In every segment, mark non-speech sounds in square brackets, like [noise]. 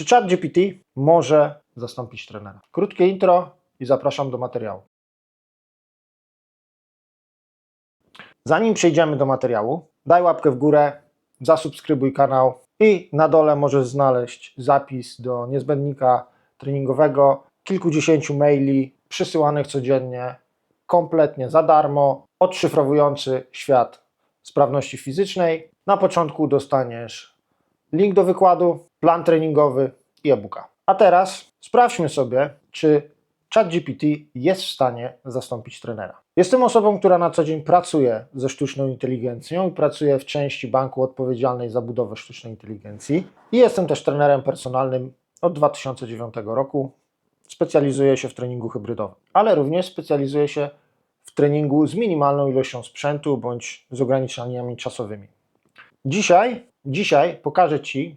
Czy ChatGPT może zastąpić trenera? Krótkie intro i zapraszam do materiału. Zanim przejdziemy do materiału, daj łapkę w górę, zasubskrybuj kanał i na dole możesz znaleźć zapis do niezbędnika treningowego, kilkudziesięciu maili przysyłanych codziennie, kompletnie za darmo, odszyfrowujący świat sprawności fizycznej. Na początku dostaniesz link do wykładu, plan treningowy i e-booka. A teraz sprawdźmy sobie, czy ChatGPT jest w stanie zastąpić trenera. Jestem osobą, która na co dzień pracuje ze sztuczną inteligencją i pracuje w części banku odpowiedzialnej za budowę sztucznej inteligencji. I jestem też trenerem personalnym od 2009 roku. Specjalizuję się w treningu hybrydowym, ale również specjalizuję się w treningu z minimalną ilością sprzętu bądź z ograniczeniami czasowymi. Dzisiaj, dzisiaj pokażę Ci,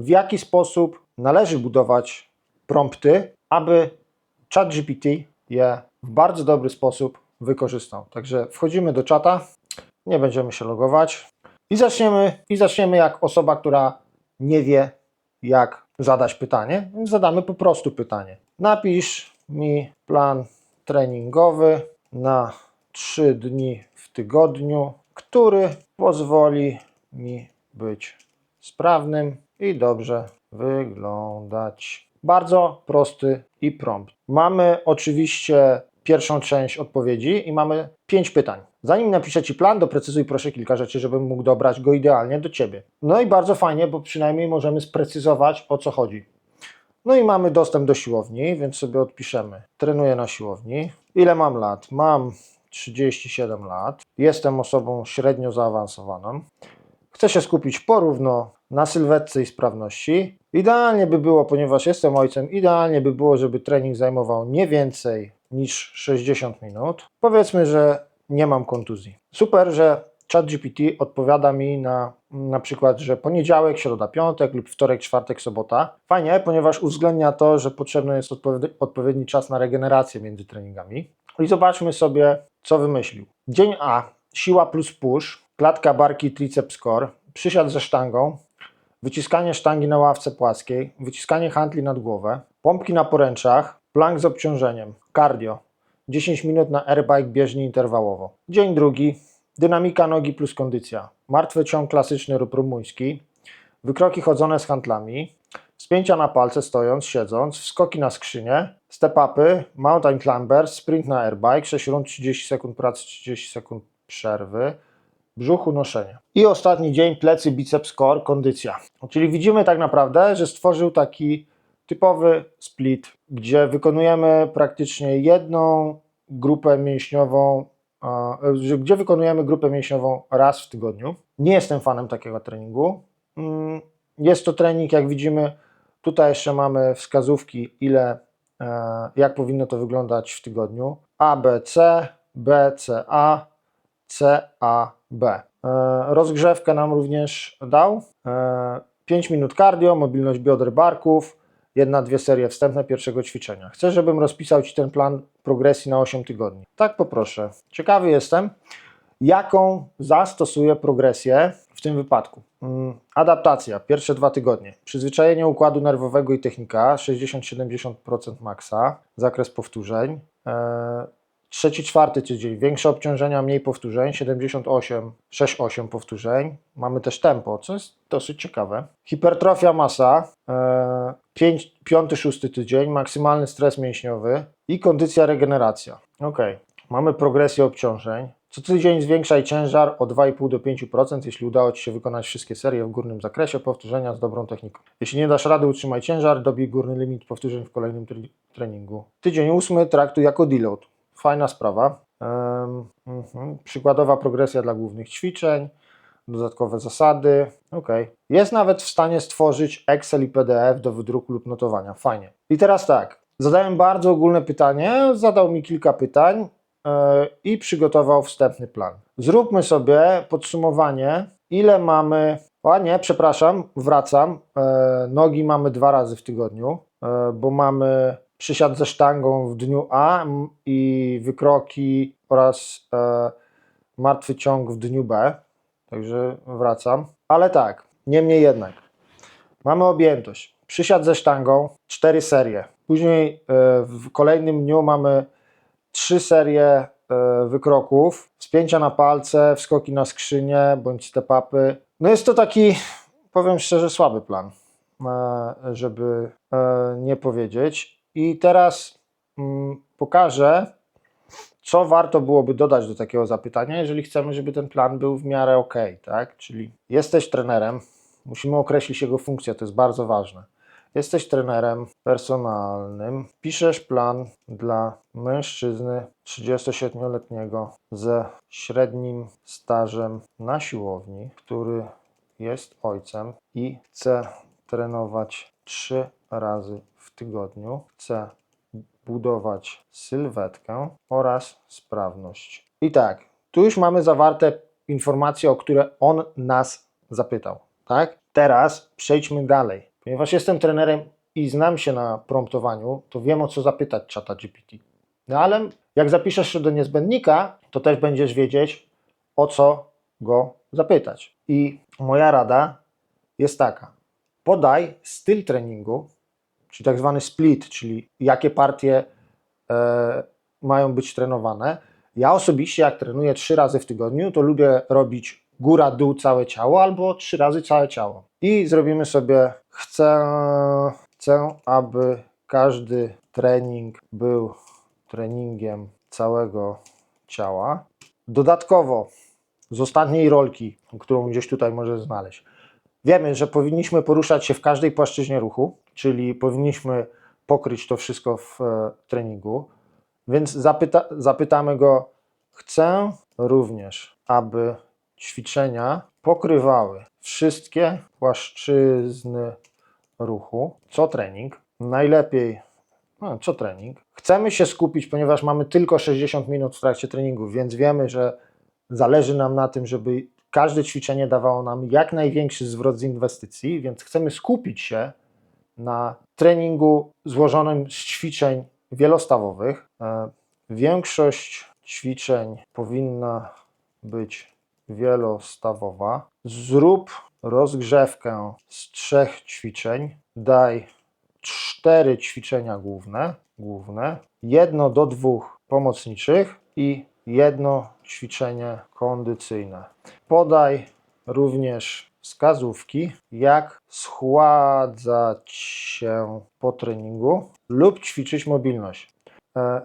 w jaki sposób należy budować prompty, aby ChatGPT je w bardzo dobry sposób wykorzystał. Także wchodzimy do czata, nie będziemy się logować i zaczniemy, i zaczniemy jak osoba, która nie wie, jak zadać pytanie, zadamy po prostu pytanie. Napisz mi plan treningowy na 3 dni w tygodniu, który pozwoli mi być sprawnym i dobrze wyglądać. Bardzo prosty i prompt. Mamy oczywiście pierwszą część odpowiedzi i mamy pięć pytań. Zanim napiszę Ci plan, doprecyzuj proszę kilka rzeczy, żebym mógł dobrać go idealnie do Ciebie. No i bardzo fajnie, bo przynajmniej możemy sprecyzować o co chodzi. No i mamy dostęp do siłowni, więc sobie odpiszemy. Trenuję na siłowni. Ile mam lat? Mam 37 lat. Jestem osobą średnio zaawansowaną. Chcę się skupić porówno na sylwetce i sprawności. Idealnie by było, ponieważ jestem ojcem, idealnie by było, żeby trening zajmował nie więcej niż 60 minut. Powiedzmy, że nie mam kontuzji. Super, że ChatGPT odpowiada mi na na przykład, że poniedziałek, środa, piątek lub wtorek, czwartek, sobota. Fajnie, ponieważ uwzględnia to, że potrzebny jest odpowiedni, czas na regenerację między treningami. I zobaczmy sobie, co wymyślił. Dzień A, siła plus push, klatka barki, triceps core, przysiad ze sztangą, wyciskanie sztangi na ławce płaskiej, wyciskanie handli nad głowę, pompki na poręczach, plank z obciążeniem, cardio, 10 minut na airbike bieżni interwałowo. Dzień drugi, dynamika nogi plus kondycja, martwy ciąg klasyczny lub rumuński, wykroki chodzone z handlami, spięcia na palce stojąc, siedząc, wskoki na skrzynię, step-upy, mountain climber, sprint na airbike, 6 rund 30 sekund pracy, 30 sekund przerwy, brzuch unoszenie. I ostatni dzień plecy, biceps, core, kondycja. Czyli widzimy tak naprawdę, że stworzył taki typowy split, gdzie wykonujemy praktycznie jedną grupę mięśniową, gdzie wykonujemy grupę mięśniową raz w tygodniu. Nie jestem fanem takiego treningu. Mm, Jest to trening, jak widzimy, tutaj jeszcze mamy wskazówki, ile, e, jak powinno to wyglądać w tygodniu. A, B, C, B, C, A, C, A, B. E, Rozgrzewkę nam również dał. 5 minut cardio, mobilność bioder barków, jedna, dwie serie wstępne pierwszego ćwiczenia. Chcę, żebym rozpisał Ci ten plan progresji na 8 tygodni. Tak poproszę. Ciekawy jestem, jaką zastosuję progresję w tym wypadku. Mm, Adaptacja, pierwsze dwa tygodnie. Przyzwyczajenie układu nerwowego i technika, 60-70% maksa, zakres powtórzeń. Trzeci, czwarty tydzień, większe obciążenia, mniej powtórzeń, 78, 6-8 powtórzeń. Mamy też tempo, co jest dosyć ciekawe. Hipertrofia masa, e, pięć, piąty, szósty tydzień, maksymalny stres mięśniowy i kondycja regeneracja. Ok, mamy progresję obciążeń. Co tydzień zwiększaj ciężar o 2,5 do 5%, jeśli udało Ci się wykonać wszystkie serie w górnym zakresie, powtórzenia z dobrą techniką. Jeśli nie dasz rady, utrzymaj ciężar, dobij górny limit powtórzeń w kolejnym tre- treningu. Tydzień ósmy traktuj jako deload. Fajna sprawa. Mhm. Przykładowa progresja dla głównych ćwiczeń, dodatkowe zasady. Ok. Jest nawet w stanie stworzyć Excel i PDF do wydruku lub notowania. Fajnie. I teraz tak. Zadałem bardzo ogólne pytanie, zadał mi kilka pytań e, i przygotował wstępny plan. Zróbmy sobie podsumowanie, ile mamy. A nie, przepraszam, wracam. E, nogi mamy dwa razy w tygodniu, e, bo mamy przysiad ze sztangą w dniu A i wykroki oraz e, martwy ciąg w dniu B. Także wracam. Ale tak, niemniej jednak, mamy objętość Przysiad ze sztangą, cztery serie. Później e, w kolejnym dniu mamy trzy serie e, wykroków, spięcia na palce, wskoki na skrzynię bądź step-upy. No jest to taki, powiem szczerze, słaby plan, e, żeby e, nie powiedzieć. I teraz mm, pokażę, co warto byłoby dodać do takiego zapytania, jeżeli chcemy, żeby ten plan był w miarę ok, tak? Czyli jesteś trenerem, musimy określić jego funkcję, to jest bardzo ważne. Jesteś trenerem personalnym, piszesz plan dla mężczyzny 37-letniego ze średnim stażem na siłowni, który jest ojcem i chce trenować trzy razy w tygodniu, chce budować sylwetkę oraz sprawność. I tak, tu już mamy zawarte informacje, o które on nas zapytał. Tak? Teraz przejdźmy dalej. Ponieważ jestem trenerem i znam się na promptowaniu, to wiem o co zapytać czata GPT. No ale jak zapiszesz się do niezbędnika, to też będziesz wiedzieć o co go zapytać. I moja rada jest taka: podaj styl treningu, czyli tak zwany split, czyli jakie partie e, mają być trenowane. Ja osobiście, jak trenuję trzy razy w tygodniu, to lubię robić góra, dół, całe ciało albo trzy razy całe ciało. I zrobimy sobie, chcę, chcę aby każdy trening był treningiem całego ciała. Dodatkowo z ostatniej rolki, którą gdzieś tutaj możesz znaleźć, wiemy, że powinniśmy poruszać się w każdej płaszczyźnie ruchu, czyli powinniśmy pokryć to wszystko w e, treningu. Więc zapyta, zapytamy go, chcę również, aby ćwiczenia pokrywały wszystkie płaszczyzny ruchu, co trening. Najlepiej, no, co trening. Chcemy się skupić, ponieważ mamy tylko 60 minut w trakcie treningu, więc wiemy, że zależy nam na tym, żeby każde ćwiczenie dawało nam jak największy zwrot z inwestycji, więc chcemy skupić się na treningu złożonym z ćwiczeń wielostawowych. E, Większość ćwiczeń powinna być wielostawowa. Zrób rozgrzewkę z trzech ćwiczeń. Daj cztery ćwiczenia główne, główne, jedno do dwóch pomocniczych i jedno ćwiczenie kondycyjne. Podaj również wskazówki, jak schładzać się po treningu lub ćwiczyć mobilność. E,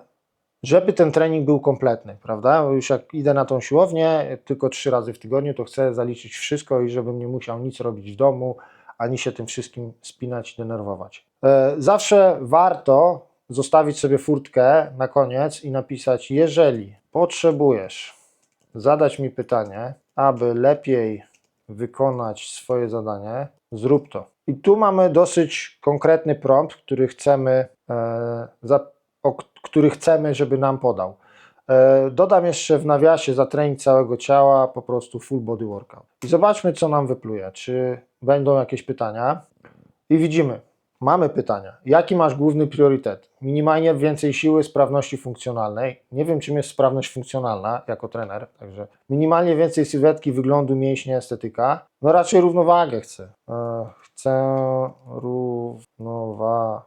żeby ten trening był kompletny, prawda? Bo Już jak idę na tą siłownię tylko trzy razy w tygodniu, to chcę zaliczyć wszystko i żebym nie musiał nic robić w domu, ani się tym wszystkim spinać denerwować. E, Zawsze warto zostawić sobie furtkę na koniec i napisać, jeżeli potrzebujesz zadać mi pytanie, aby lepiej wykonać swoje zadanie, zrób to. I tu mamy dosyć konkretny prompt, który chcemy, e, za, o, który chcemy, żeby nam podał. E, dodam jeszcze w nawiasie za trening całego ciała po prostu full body workout. I zobaczmy, co nam wypluje. Czy będą jakieś pytania? I widzimy, mamy pytania. Jaki masz główny priorytet? Minimalnie więcej siły, sprawności funkcjonalnej. Nie wiem, czym jest sprawność funkcjonalna jako trener, także minimalnie więcej sylwetki, wyglądu, mięśnie, estetyka. No raczej równowagę chcę. E, chcę równowagę.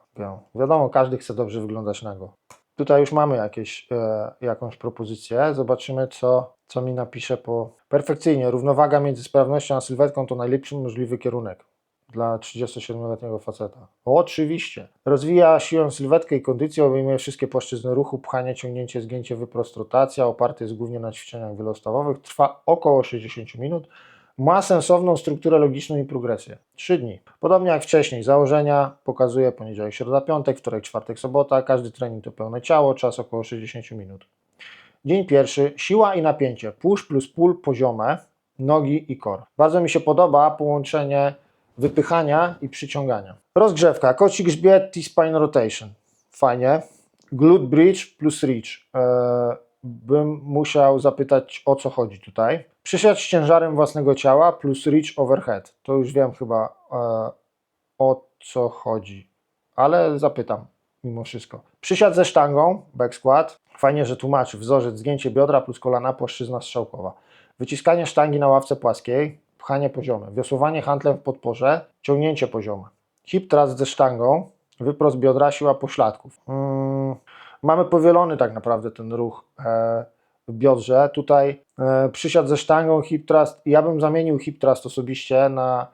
Wiadomo, każdy chce dobrze wyglądać nago. Tutaj już mamy jakieś, e, jakąś propozycję. Zobaczymy, co, co mi napisze po perfekcyjnie. Równowaga między sprawnością a sylwetką to najlepszy możliwy kierunek dla 37-letniego faceta. Oczywiście. Rozwija siłę, sylwetkę i kondycję, obejmuje wszystkie płaszczyzny ruchu, pchanie, ciągnięcie, zgięcie, wyprost, rotacja, oparty jest głównie na ćwiczeniach wielostawowych, trwa około 60 minut, ma sensowną strukturę logiczną i progresję. 3 dni. Podobnie jak wcześniej, założenia pokazuje poniedziałek, środa, piątek, wtorek, czwartek, sobota, każdy trening to pełne ciało, czas około 60 minut. Dzień pierwszy, siła i napięcie, push plus pull poziome, nogi i core. Bardzo mi się podoba połączenie wypychania i przyciągania. Rozgrzewka, koci grzbiet, T-spine rotation. Fajnie. Glute bridge plus reach. Eee, bym musiał zapytać o co chodzi tutaj. Przysiad z ciężarem własnego ciała plus reach overhead. To już wiem chyba e, o co chodzi, ale zapytam mimo wszystko. Przysiad ze sztangą, back squat. Fajnie, że tłumaczy wzorzec zgięcie biodra plus kolana, płaszczyzna strzałkowa. Wyciskanie sztangi na ławce płaskiej, pchanie poziome. Wiosłowanie handlem w podporze, ciągnięcie poziome. hip thrust ze sztangą, wyprost biodra, siła pośladków. Mm, mamy powielony tak naprawdę ten ruch e, w biodrze. Tutaj e, przysiad ze sztangą, hip thrust. Ja bym zamienił hip thrust osobiście na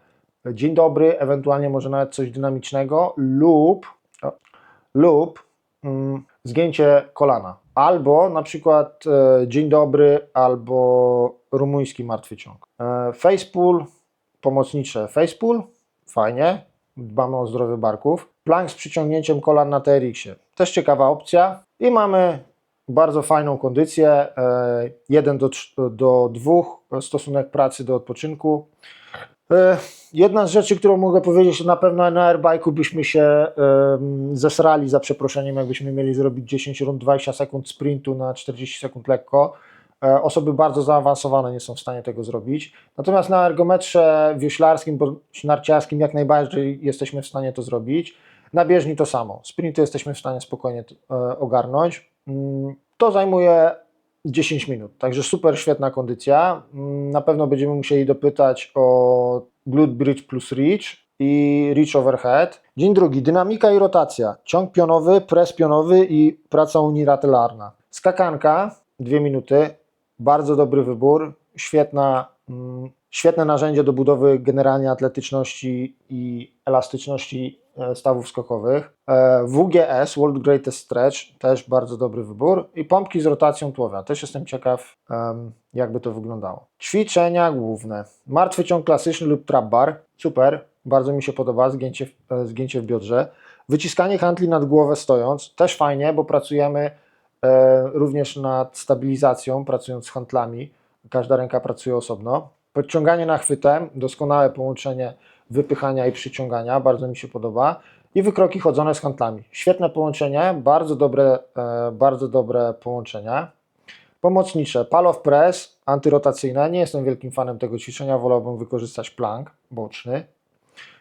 dzień dobry, ewentualnie może nawet coś dynamicznego lub, o, lub mm, zgięcie kolana. Albo na przykład e, dzień dobry, albo rumuński martwy ciąg. E, face pull, pomocnicze face pull, fajnie, dbamy o zdrowie barków. Plank z przyciągnięciem kolan na TRX-ie, też ciekawa opcja. I mamy bardzo fajną kondycję, e, 1 do, trz- do 2 stosunek pracy do odpoczynku. E, Jedna z rzeczy, którą mogę powiedzieć, na pewno na airbike'u byśmy się zesrali za przeproszeniem, jakbyśmy mieli zrobić 10 rund 20 sekund sprintu na 40 sekund lekko. E, Osoby bardzo zaawansowane nie są w stanie tego zrobić. Natomiast na ergometrze wioślarskim bądź narciarskim jak najbardziej jesteśmy w stanie to zrobić. Na bieżni to samo. Sprinty jesteśmy w stanie spokojnie e, ogarnąć. Mm, To zajmuje 10 minut, także super świetna kondycja. Mm, Na pewno będziemy musieli dopytać o glute bridge plus reach i reach overhead. Dzień drugi, dynamika i rotacja. Ciąg pionowy, pres pionowy i praca unilateralna. Skakanka, dwie minuty. Bardzo dobry wybór. Świetna, mm, świetne narzędzie do budowy generalnie atletyczności i elastyczności e, stawów skokowych. E, WGS, World Greatest Stretch, też bardzo dobry wybór. I pompki z rotacją tułowia. Też jestem ciekaw, jakby to wyglądało. Ćwiczenia główne. Martwy ciąg klasyczny lub trap bar. Super, bardzo mi się podoba, zgięcie, e, zgięcie w biodrze. Wyciskanie handli nad głowę stojąc. Też fajnie, bo pracujemy również nad stabilizacją, pracując z handlami. Każda ręka pracuje osobno. Podciąganie nachwytem, doskonałe połączenie wypychania i przyciągania, bardzo mi się podoba. I wykroki chodzone z handlami. Świetne połączenie, bardzo dobre, e, bardzo dobre połączenia. Pomocnicze, palow press, antyrotacyjne. Nie jestem wielkim fanem tego ćwiczenia, wolałbym wykorzystać plank boczny.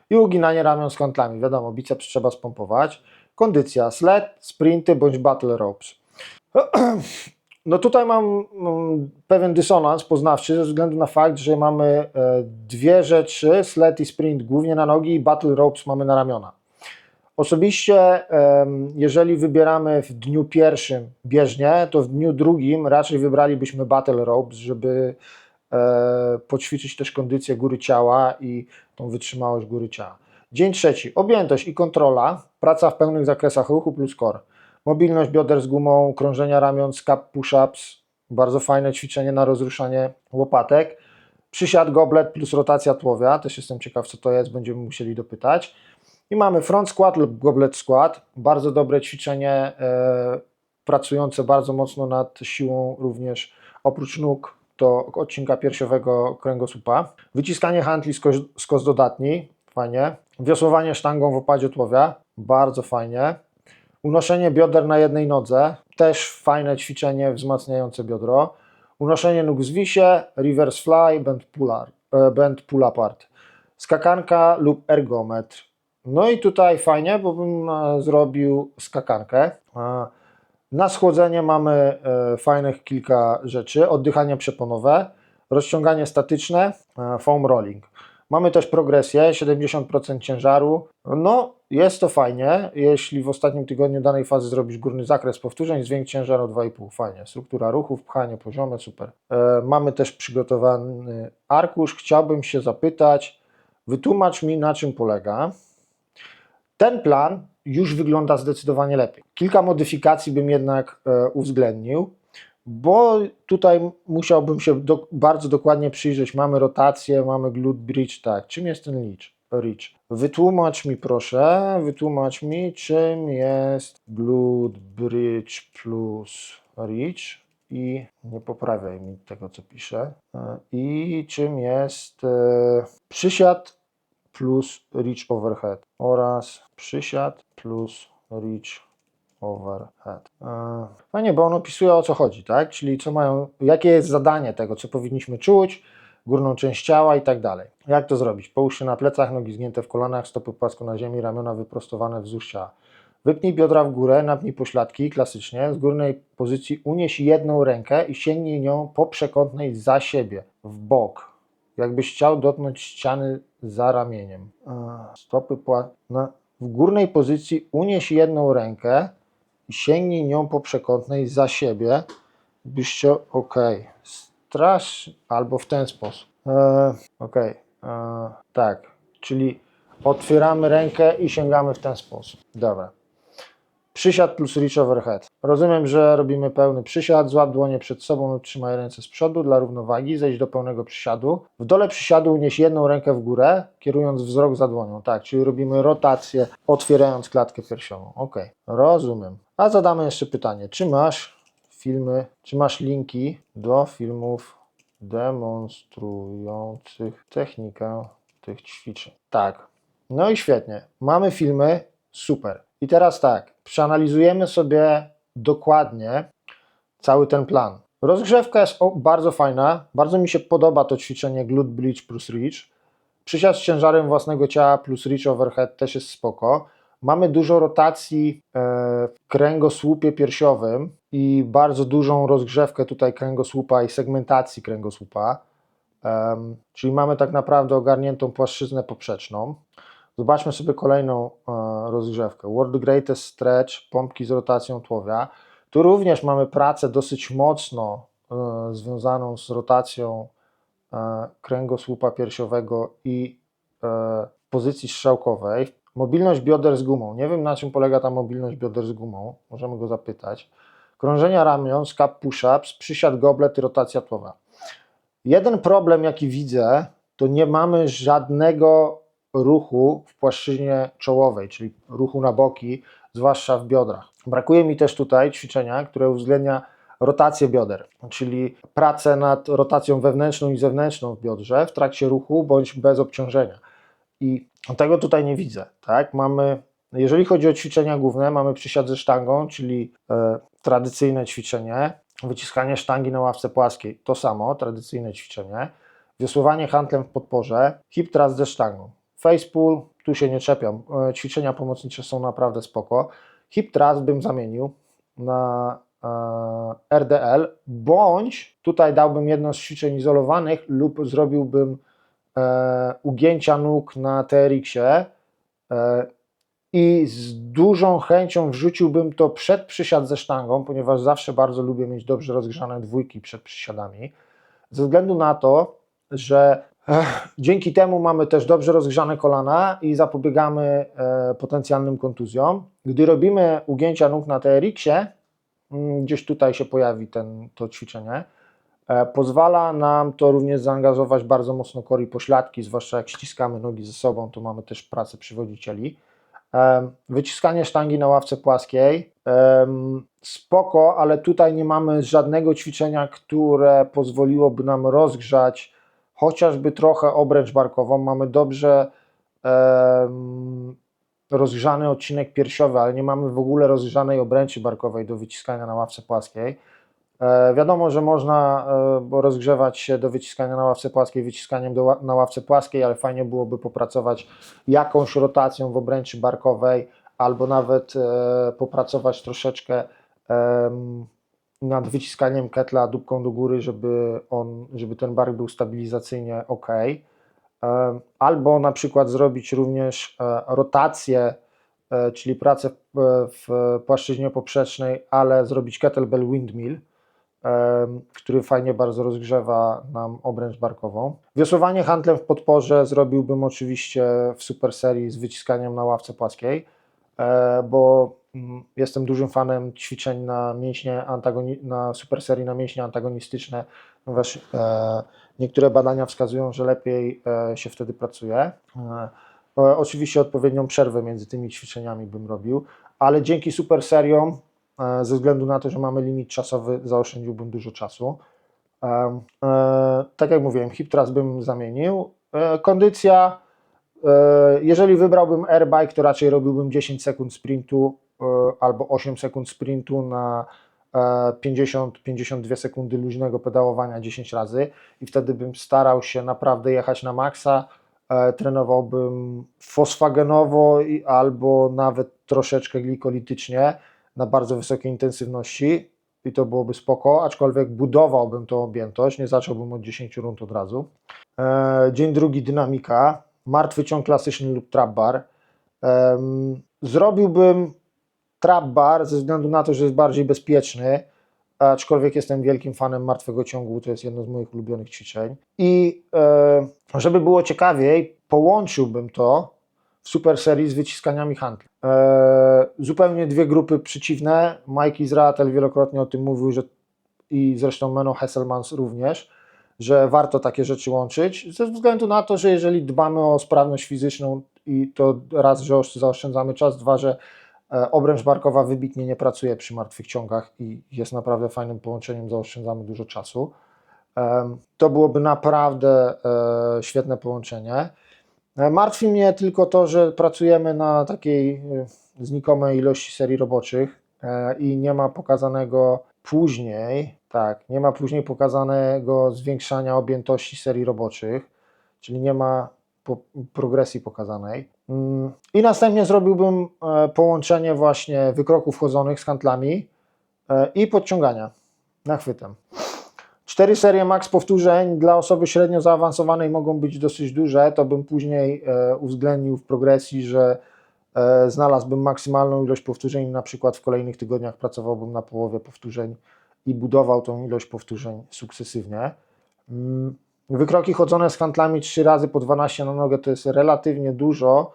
I uginanie ramion z kątlami. Wiadomo, biceps trzeba spompować. Kondycja, sled, sprinty bądź battle ropes. [clears throat] No tutaj mam mm, pewien dysonans poznawczy ze względu na fakt, że mamy e, dwie rzeczy, sled i sprint głównie na nogi i battle ropes mamy na ramiona. Osobiście, jeżeli wybieramy w dniu pierwszym bieżnię, to w dniu drugim raczej wybralibyśmy battle ropes, żeby e, poćwiczyć też kondycję góry ciała i tą wytrzymałość góry ciała. Dzień trzeci, objętość i kontrola, praca w pełnych zakresach ruchu plus core. Mobilność bioder z gumą, krążenia ramion, scap push-ups, bardzo fajne ćwiczenie na rozruszanie łopatek. Przysiad goblet plus rotacja tułowia, też jestem ciekaw co to jest, będziemy musieli dopytać. I mamy front squat lub goblet squat, bardzo dobre ćwiczenie, e, pracujące bardzo mocno nad siłą również oprócz nóg do odcinka piersiowego kręgosłupa. Wyciskanie handli z, koz, z kos dodatni, fajnie. Wiosłowanie sztangą w opadzie tułowia, bardzo fajnie. Unoszenie bioder na jednej nodze, też fajne ćwiczenie wzmacniające biodro. Unoszenie nóg w zwisie, reverse fly, bend pull, e, bend pull apart. Skakanka lub ergometr. No i tutaj fajnie, bo bym e, zrobił skakankę. Na schłodzenie mamy e, fajnych kilka rzeczy. Oddychanie przeponowe, rozciąganie statyczne, foam rolling. Mamy też progresję, 70% ciężaru. No, jest to fajnie. Jeśli w ostatnim tygodniu danej fazy zrobisz górny zakres powtórzeń, zwiększ ciężar o 2,5. Fajnie. Struktura ruchów, pchanie poziome, super. E, mamy też przygotowany arkusz. Chciałbym się zapytać, wytłumacz mi na czym polega. Ten plan już wygląda zdecydowanie lepiej. Kilka modyfikacji bym jednak e, uwzględnił, bo tutaj musiałbym się do, bardzo dokładnie przyjrzeć. Mamy rotację, mamy glute bridge, tak. Czym jest ten reach? Reach? Wytłumacz mi proszę, wytłumacz mi, czym jest glute bridge plus reach i nie poprawiaj mi tego, co piszę. E, I czym jest e, przysiad plus reach overhead oraz przysiad plus reach overhead. E, Fajnie, bo on opisuje o co chodzi, tak? Czyli co mają, jakie jest zadanie tego, co powinniśmy czuć, górną część ciała i tak dalej. Jak to zrobić? Połóż się na plecach, nogi zgięte w kolanach, stopy płasko na ziemi, ramiona wyprostowane wzdłuż ciała. Wypnij biodra w górę, napnij pośladki, klasycznie. Z górnej pozycji unieś jedną rękę i sięgnij nią po przekątnej za siebie, w bok. jakbyś chciał dotknąć ściany za ramieniem. Stopy pła... na... W górnej pozycji unieś jedną rękę i sięgnij nią po przekątnej za siebie, byś chciał, ok, albo w ten sposób. E, ok, e, tak, czyli otwieramy rękę i sięgamy w ten sposób. Dobra. Przysiad plus reach overhead. Rozumiem, że robimy pełny przysiad, złap dłonie przed sobą lub trzymaj ręce z przodu dla równowagi, zejdź do pełnego przysiadu. W dole przysiadu unieś jedną rękę w górę, kierując wzrok za dłonią. Tak, czyli robimy rotację, otwierając klatkę piersiową. Ok, rozumiem. A zadamy jeszcze pytanie, czy masz filmy, czy masz linki do filmów demonstrujących technikę tych ćwiczeń? Tak. No i świetnie. Mamy filmy, super. I teraz tak, przeanalizujemy sobie dokładnie cały ten plan. Rozgrzewka jest bardzo fajna, bardzo mi się podoba to ćwiczenie glute bridge plus reach. Przysiad z ciężarem własnego ciała plus reach overhead też jest spoko. Mamy dużo rotacji e, w kręgosłupie piersiowym i bardzo dużą rozgrzewkę tutaj kręgosłupa i segmentacji kręgosłupa. Em, czyli mamy tak naprawdę ogarniętą płaszczyznę poprzeczną. Zobaczmy sobie kolejną e, rozgrzewkę. World Greatest Stretch, pompki z rotacją tułowia. Tu również mamy pracę dosyć mocno e, związaną z rotacją e, kręgosłupa piersiowego i e, pozycji strzałkowej. Mobilność bioder z gumą. Nie wiem na czym polega ta mobilność bioder z gumą. Możemy go zapytać. Krążenia ramion, scap push-ups, przysiad goblet i rotacja tułowa. Jeden problem jaki widzę, to nie mamy żadnego ruchu w płaszczyźnie czołowej, czyli ruchu na boki, zwłaszcza w biodrach. Brakuje mi też tutaj ćwiczenia, które uwzględnia rotację bioder, czyli pracę nad rotacją wewnętrzną i zewnętrzną w biodrze w trakcie ruchu bądź bez obciążenia. I tego tutaj nie widzę. Tak? Mamy, jeżeli chodzi o ćwiczenia główne, mamy przysiad ze sztangą, czyli e, tradycyjne ćwiczenie, wyciskanie sztangi na ławce płaskiej, to samo, tradycyjne ćwiczenie, wiosłowanie handlem w podporze, hip thrust ze sztangą. Face pull, tu się nie czepiam, e, ćwiczenia pomocnicze są naprawdę spoko. Hip thrust bym zamienił na e, RDL, bądź tutaj dałbym jedno z ćwiczeń izolowanych lub zrobiłbym e, ugięcia nóg na TRX-ie e, i z dużą chęcią wrzuciłbym to przed przysiad ze sztangą, ponieważ zawsze bardzo lubię mieć dobrze rozgrzane dwójki przed przysiadami, ze względu na to, że Ech, Dzięki temu mamy też dobrze rozgrzane kolana i zapobiegamy e, potencjalnym kontuzjom. Gdy robimy ugięcia nóg na TRX-ie, mm, gdzieś tutaj się pojawi ten, to ćwiczenie, e, pozwala nam to również zaangażować bardzo mocno kor i pośladki, zwłaszcza jak ściskamy nogi ze sobą, to mamy też pracę przywodzicieli. Wyciskanie sztangi na ławce płaskiej, spoko, ale tutaj nie mamy żadnego ćwiczenia, które pozwoliłoby nam rozgrzać chociażby trochę obręcz barkową. Mamy dobrze rozgrzany odcinek piersiowy, ale nie mamy w ogóle rozgrzanej obręczy barkowej do wyciskania na ławce płaskiej. E, wiadomo, że można e, rozgrzewać się do wyciskania na ławce płaskiej wyciskaniem do, na ławce płaskiej, ale fajnie byłoby popracować jakąś rotacją w obręczy barkowej, albo nawet e, popracować troszeczkę nad wyciskaniem ketla dupką do góry, żeby, on, żeby ten bark był stabilizacyjnie ok. Albo na przykład zrobić również rotację, czyli pracę w, płaszczyźnie poprzecznej, ale zrobić kettlebell windmill, który fajnie bardzo rozgrzewa nam obręcz barkową. Wiosłowanie handlem w podporze zrobiłbym oczywiście w super serii z wyciskaniem na ławce płaskiej, e, bo mm, jestem dużym fanem ćwiczeń na mięśnie antagoni- na super serii na mięśnie antagonistyczne, ponieważ e, niektóre badania wskazują, że lepiej e, się wtedy pracuje. Oczywiście odpowiednią przerwę między tymi ćwiczeniami bym robił, ale dzięki super seriom, ze względu na to, że mamy limit czasowy, zaoszczędziłbym dużo czasu. E, e, tak jak mówiłem, hip thrust bym zamienił. E, kondycja, e, jeżeli wybrałbym airbike, to raczej robiłbym 10 sekund sprintu e, albo 8 sekund sprintu na e, 50-52 sekundy luźnego pedałowania 10 razy i wtedy bym starał się naprawdę jechać na maksa. E, Trenowałbym fosfagenowo albo nawet troszeczkę glikolitycznie na bardzo wysokiej intensywności. i to byłoby spoko, aczkolwiek budowałbym tą objętość, nie zacząłbym od 10 rund od razu. E, dzień drugi dynamika, martwy ciąg klasyczny lub trap bar. Zrobiłbym trap bar ze względu na to, że jest bardziej bezpieczny, aczkolwiek jestem wielkim fanem martwego ciągu, to jest jedno z moich ulubionych ćwiczeń. I e, żeby było ciekawiej, połączyłbym to w super serii z wyciskaniami handli. Zupełnie dwie grupy przeciwne. Mike Izrael wielokrotnie o tym mówił, że i zresztą Meno Hesselmans również, że warto takie rzeczy łączyć, ze względu na to, że jeżeli dbamy o sprawność fizyczną i to raz, że osz- zaoszczędzamy czas, dwa, że e, obręcz barkowa wybitnie nie pracuje przy martwych ciągach i jest naprawdę fajnym połączeniem, zaoszczędzamy dużo czasu. To byłoby naprawdę e, świetne połączenie. E, Martwi mnie tylko to, że pracujemy na takiej e, znikomej ilości serii roboczych e, i nie ma pokazanego później, tak, nie ma później pokazanego zwiększania objętości serii roboczych, czyli nie ma po, progresji pokazanej. Mm, I następnie zrobiłbym e, połączenie właśnie wykroków wchodzonych z handlami e, i podciągania nachwytem. Cztery serie max powtórzeń dla osoby średnio zaawansowanej mogą być dosyć duże. To bym później uwzględnił w progresji, że znalazłbym maksymalną ilość powtórzeń, na przykład w kolejnych tygodniach pracowałbym na połowie powtórzeń i budował tą ilość powtórzeń sukcesywnie. Mm, Wykroki chodzone z handlami 3 razy po 12 na nogę to jest relatywnie dużo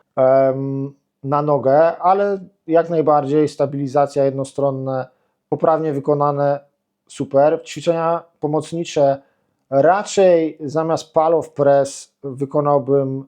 na nogę, ale jak najbardziej stabilizacja jednostronne, poprawnie wykonane super. Ćwiczenia pomocnicze raczej zamiast palow press wykonałbym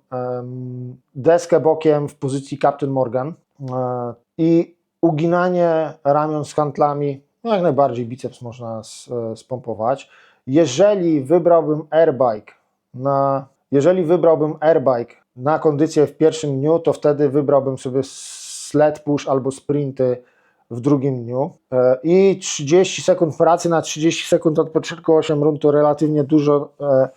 deskę bokiem w pozycji Captain Morgan e, i uginanie ramion z handlami, no jak najbardziej biceps można e, spompować. Jeżeli wybrałbym airbike na, jeżeli wybrałbym airbike na kondycję w pierwszym dniu, to wtedy wybrałbym sobie sled push albo sprinty w drugim dniu E, i 30 sekund pracy na 30 sekund odpoczynku 8 rund to relatywnie dużo e,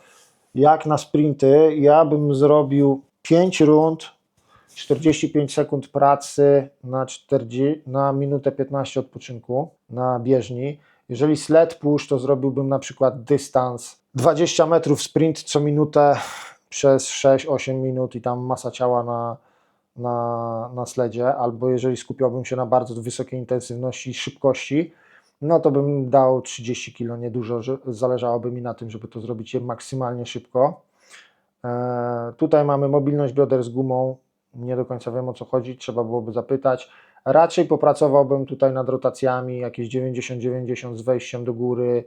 jak na sprinty. Ja bym zrobił 5 rund 45 sekund pracy na, 40, na minutę 15 odpoczynku na bieżni. Jeżeli sled push, to zrobiłbym na przykład dystans 20 metrów sprint co minutę przez 6-8 minut i tam masa ciała na, na, na sledzie, albo jeżeli skupiałbym się na bardzo wysokiej intensywności i szybkości, no to bym dał 30 kg, niedużo, zależałoby mi na tym, żeby to zrobić je maksymalnie szybko. E, tutaj mamy mobilność bioder z gumą, nie do końca wiem o co chodzi, trzeba byłoby zapytać. Raczej popracowałbym tutaj nad rotacjami, jakieś 90-90 z wejściem do góry.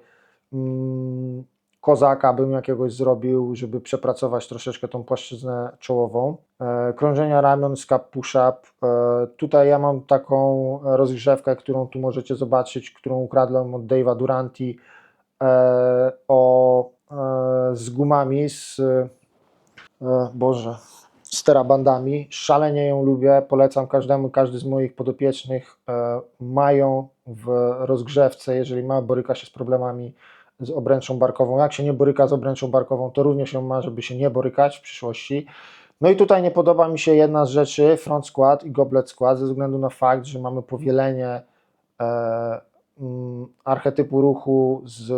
Mm, Kozaka bym jakiegoś zrobił, żeby przepracować troszeczkę tą płaszczyznę czołową. E, krążenia ramion, scap push-up. E, tutaj ja mam taką rozgrzewkę, którą tu możecie zobaczyć, którą ukradłem od Dave'a Duranti e, o, z gumami, z Boże, z terabandami. Szalenie ją lubię, polecam każdemu, każdy z moich podopiecznych mają w rozgrzewce, jeżeli ma, boryka się z problemami z obręczą barkową. Jak się nie boryka z obręczą barkową, to również ją ma, żeby się nie borykać w przyszłości. No i tutaj nie podoba mi się jedna z rzeczy, front squat i goblet squat, ze względu na fakt, że mamy powielenie e, mm, archetypu ruchu z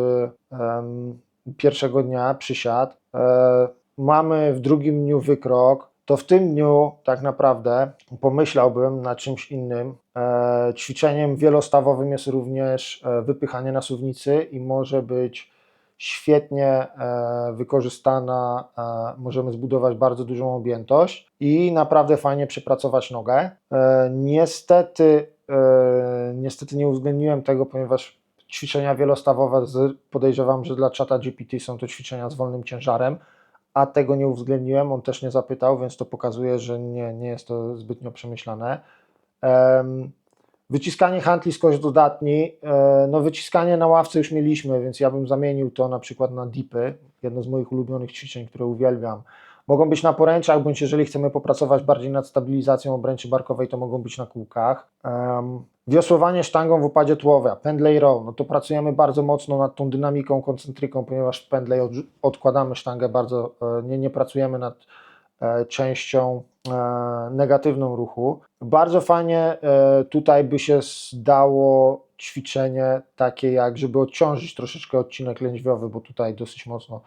em, pierwszego dnia, przysiad. E, mamy w drugim dniu wykrok, to w tym dniu tak naprawdę pomyślałbym nad czymś innym. E, ćwiczeniem wielostawowym jest również e, wypychanie na suwnicy i może być świetnie e, wykorzystana, możemy zbudować bardzo dużą objętość i naprawdę fajnie przepracować nogę. Niestety, niestety nie uwzględniłem tego, ponieważ ćwiczenia wielostawowe podejrzewam, że dla czata GPT są to ćwiczenia z wolnym ciężarem, a tego nie uwzględniłem, on też nie zapytał, więc to pokazuje, że nie, nie jest to zbytnio przemyślane. Em, Wyciskanie handli z kość dodatni. e, No wyciskanie na ławce już mieliśmy, więc ja bym zamienił to na przykład na dipy, jedno z moich ulubionych ćwiczeń, które uwielbiam. Mogą być na poręczach, bądź jeżeli chcemy popracować bardziej nad stabilizacją obręczy barkowej, to mogą być na kółkach. Em, Wiosłowanie sztangą w upadzie tułowia, pendlay row, no to pracujemy bardzo mocno nad tą dynamiką, koncentryką, ponieważ w pendlay odrzu- odkładamy sztangę bardzo, e, nie, nie pracujemy nad e, częścią e, negatywną ruchu. Bardzo fajnie e, tutaj by się dało ćwiczenie takie jak, żeby odciążyć troszeczkę odcinek lędźwiowy, bo tutaj dosyć mocno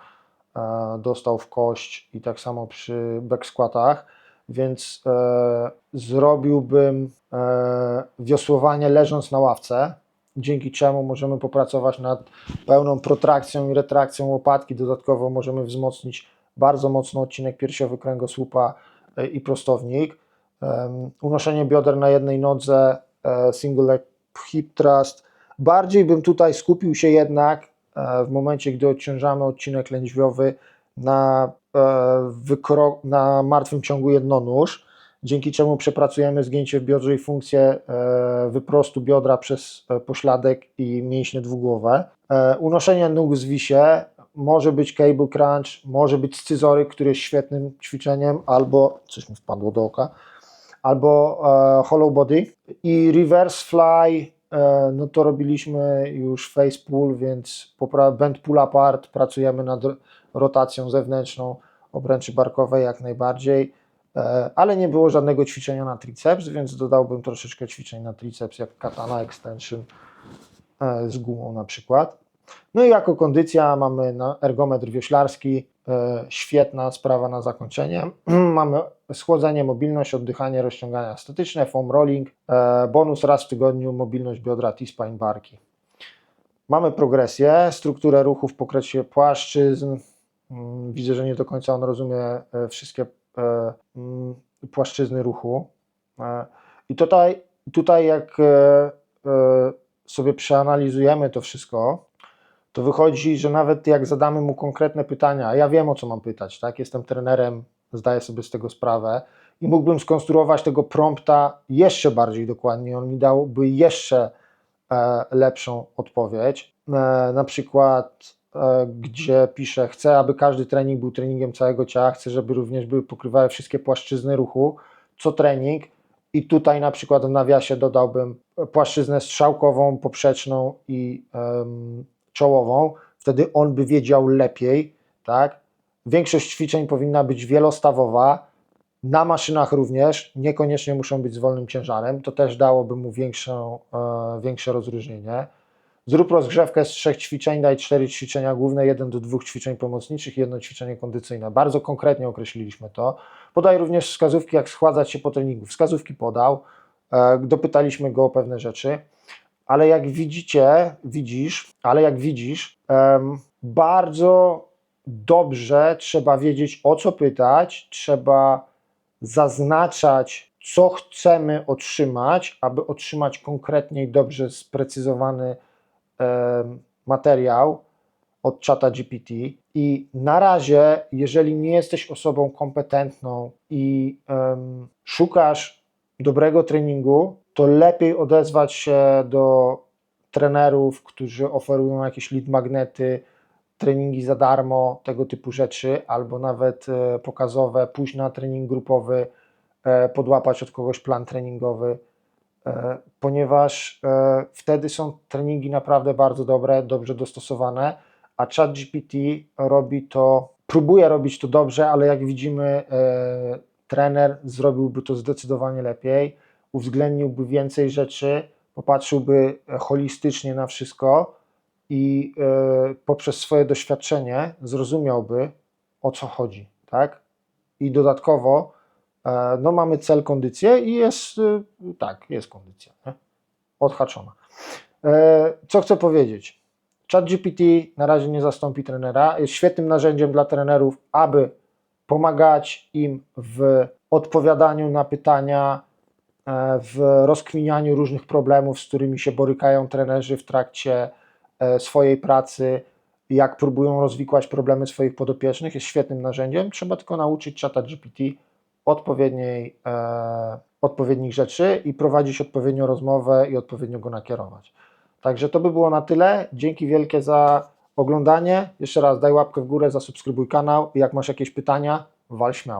dostał w kość i tak samo przy back squatach, więc e, zrobiłbym e, wiosłowanie leżąc na ławce, dzięki czemu możemy popracować nad pełną protrakcją i retrakcją łopatki. Dodatkowo możemy wzmocnić bardzo mocno odcinek piersiowy kręgosłupa e, i prostownik. Em, Unoszenie bioder na jednej nodze, e, single leg hip thrust. Bardziej bym tutaj skupił się jednak e, w momencie, gdy odciążamy odcinek lędźwiowy na, e, na martwym ciągu jednonóż, dzięki czemu przepracujemy zgięcie w biodrze i funkcję e, wyprostu biodra przez e, pośladek i mięśnie dwugłowe. E, Unoszenie nóg w zwisie może być cable crunch, może być scyzoryk, który jest świetnym ćwiczeniem, albo coś mi wpadło do oka, albo e, hollow body i reverse fly, e, no to robiliśmy już face pull, więc bend pull apart, pracujemy nad ro- rotacją zewnętrzną obręczy barkowej jak najbardziej, e, ale nie było żadnego ćwiczenia na triceps, więc dodałbym troszeczkę ćwiczeń na triceps, jak katana extension e, z gumą na przykład. No i jako kondycja mamy ergometr wioślarski, e, świetna sprawa na zakończenie. [clears throat] mamy schłodzenie, mobilność, oddychanie, rozciągania statyczne, foam rolling, e, bonus raz w tygodniu, mobilność biodra, T-spine barki. Mamy progresję, strukturę ruchu w pokresie płaszczyzn. Mm, Widzę, że nie do końca on rozumie e, wszystkie e, mm, płaszczyzny ruchu. E, I tutaj, tutaj jak e, e, sobie przeanalizujemy to wszystko, to wychodzi, że nawet jak zadamy mu konkretne pytania, a ja wiem o co mam pytać, tak? Jestem trenerem, zdaję sobie z tego sprawę i mógłbym skonstruować tego prompta jeszcze bardziej dokładnie, on mi dałby jeszcze e, lepszą odpowiedź. E, na przykład, e, gdzie piszę, chcę, aby każdy trening był treningiem całego ciała, chcę, żeby również były pokrywały wszystkie płaszczyzny ruchu, co trening. I tutaj na przykład w nawiasie dodałbym płaszczyznę strzałkową, poprzeczną i czołową. Wtedy on by wiedział lepiej, tak? Większość ćwiczeń powinna być wielostawowa, na maszynach również, niekoniecznie muszą być z wolnym ciężarem, to też dałoby mu większą, e, większe rozróżnienie. Zrób rozgrzewkę z trzech ćwiczeń, daj cztery ćwiczenia główne, jeden do dwóch ćwiczeń pomocniczych jedno ćwiczenie kondycyjne. Bardzo konkretnie określiliśmy to. Podaj również wskazówki, jak schładzać się po treningu. Wskazówki podał, e, dopytaliśmy go o pewne rzeczy, ale jak widzicie, widzisz, ale jak widzisz, em, bardzo dobrze trzeba wiedzieć o co pytać, trzeba zaznaczać, co chcemy otrzymać, aby otrzymać konkretnie i dobrze sprecyzowany em, materiał od czata GPT. I na razie, jeżeli nie jesteś osobą kompetentną i em, szukasz dobrego treningu, to lepiej odezwać się do trenerów, którzy oferują jakieś lead magnety, treningi za darmo, tego typu rzeczy, albo nawet e, pokazowe, pójść na trening grupowy, e, podłapać od kogoś plan treningowy, e, ponieważ wtedy są treningi naprawdę bardzo dobre, dobrze dostosowane, a ChatGPT robi to, próbuje robić to dobrze, ale jak widzimy, trener zrobiłby to zdecydowanie lepiej, uwzględniłby więcej rzeczy, popatrzyłby e, holistycznie na wszystko i e, poprzez swoje doświadczenie zrozumiałby o co chodzi, tak? I dodatkowo e, no mamy cel kondycję i jest tak, jest kondycja, nie? odhaczona. Co chcę powiedzieć? ChatGPT na razie nie zastąpi trenera. Jest świetnym narzędziem dla trenerów, aby pomagać im w odpowiadaniu na pytania, w rozkminianiu różnych problemów, z którymi się borykają trenerzy w trakcie e, swojej pracy, jak próbują rozwikłać problemy swoich podopiecznych. Jest świetnym narzędziem. Trzeba tylko nauczyć czata GPT odpowiedniej, e, odpowiednich rzeczy i prowadzić odpowiednią rozmowę i odpowiednio go nakierować. Także to by było na tyle. Dzięki wielkie za oglądanie. Jeszcze raz daj łapkę w górę, zasubskrybuj kanał jak masz jakieś pytania, wal śmiało.